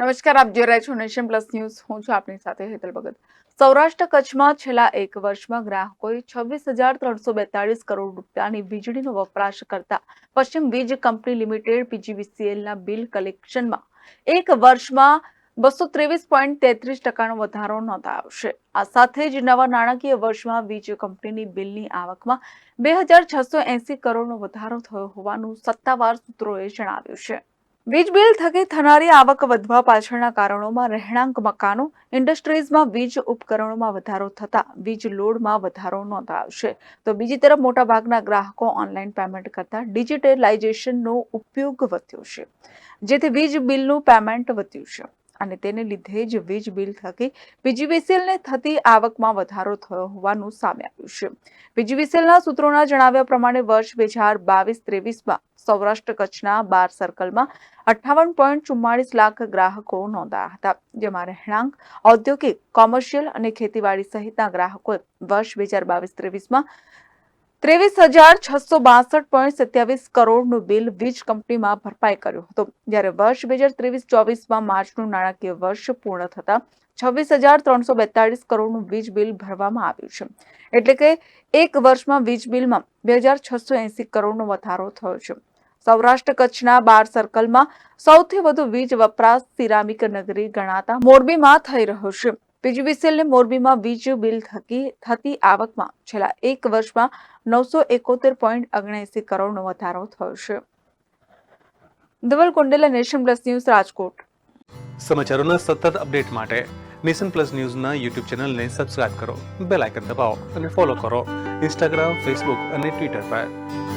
નમસ્કાર, આપ જોઈ રહ્યા છો નેશન પ્લસ ન્યૂઝ. હું છું આપની સાથે હેતલ ભગત. સૌરાષ્ટ્ર કચ્છમાં છેલ્લા એક વર્ષમાં ગ્રાહકોએ છવ્વીસ હજાર ત્રણસો બેતાળીસ કરોડ રૂપિયાની વીજળીનો વપરાશ કરતા પશ્ચિમ વીજ કંપની લિમિટેડ પીજીવીસીએલના બિલ કલેક્શનમાં એક વર્ષમાં બસો ત્રેવીસ પોઈન્ટ તેત્રીસ ટકાનો વધારો નોંધાયો છે. આ સાથે જ નવા નાણાકીય વર્ષમાં વીજ કંપનીની બિલની આવકમાં બે હજાર છસો એંસી કરોડનો વધારો થયો હોવાનું સત્તાવાર સૂત્રોએ જણાવ્યું છે. વીજ બિલ થકી થનારી આવક વધવા પાછળના કારણોમાં રહેણાંક મકાનો, ઇન્ડસ્ટ્રીઝમાં વીજ ઉપકરણોમાં વધારો થતાં વીજ લોડમાં વધારો નોંધાયો છે. તો બીજી તરફ મોટાભાગના ગ્રાહકો ઓનલાઈન પેમેન્ટ કરતા ડિજિટલાઇઝેશનનો ઉપયોગ વધ્યો છે, જેથી વીજ બિલનું પેમેન્ટ વધ્યું છે. અને તેને લીધે જ વીજ બિલ થકી પીજીવીસીએલને થતી આવકમાં વધારો થયો હોવાનું સામે આવ્યું છે. પીજીવીસીએલના સૂત્રોના જણાવ્યા પ્રમાણે વર્ષ બે હજાર બાવીસ ત્રેવીસમાં સૌરાષ્ટ્ર કચ્છના બાર સર્કલમાં અઠ્ઠાવન પોઈન્ટ ચુમ્માળીસ લાખ ગ્રાહકો નોંધાયા હતા, જેમાં રહેણાંક, ઔદ્યોગિક, કોમર્શિયલ અને ખેતીવાડી સહિતના ગ્રાહકોએ વર્ષ બે હજાર બાવીસ ત્રેવીસમાં ત્રેવીસ હજાર છસો બાસઠ પોઈન્ટ સત્યાવીસ કરોડનું બિલ વીજ કંપનીમાં ભરપાઈ કર્યું હતું. જ્યારે વર્ષ બે હજાર ત્રેવીસ ચોવીસમાં માર્ચનું નાણાકીય વર્ષ પૂર્ણ થતા છવ્વીસ હજાર ત્રણસો બેતાળીસ કરોડનું વીજ બિલ ભરવામાં આવ્યું છે. એટલે કે એક વર્ષમાં વીજ બિલમાં બે હજાર છસો એંસી કરોડનો વધારો થયો છે. સૌરાષ્ટ્ર કચ્છના બાર સર્કલમાં સૌથી વધુ વીજ વપરાશ સિરામિક નગરી ગણાતા મોરબીમાં થઈ રહ્યો છે. પીજીવીસીએલને મોરબીમાં વીજ બિલ થકી થતી આવકમાં છેલ્લા એક વર્ષમાં નવસો એકોતેર પોઈન્ટ ઓગણએસી કરોડનો વધારો થયો છે. Dhaval Kundela, nation plus news, Rajkot. સમાચારોના સતત અપડેટ માટે નેશન પ્લસ ન્યૂઝના યુટ્યુબ ચેનલને સબસ્ક્રાઇબ કરો, બેલ આઇકન દબાવો અને ફોલો કરો ઇન્સ્ટાગ્રામ, ફેસબુક અને ટ્વિટર પર.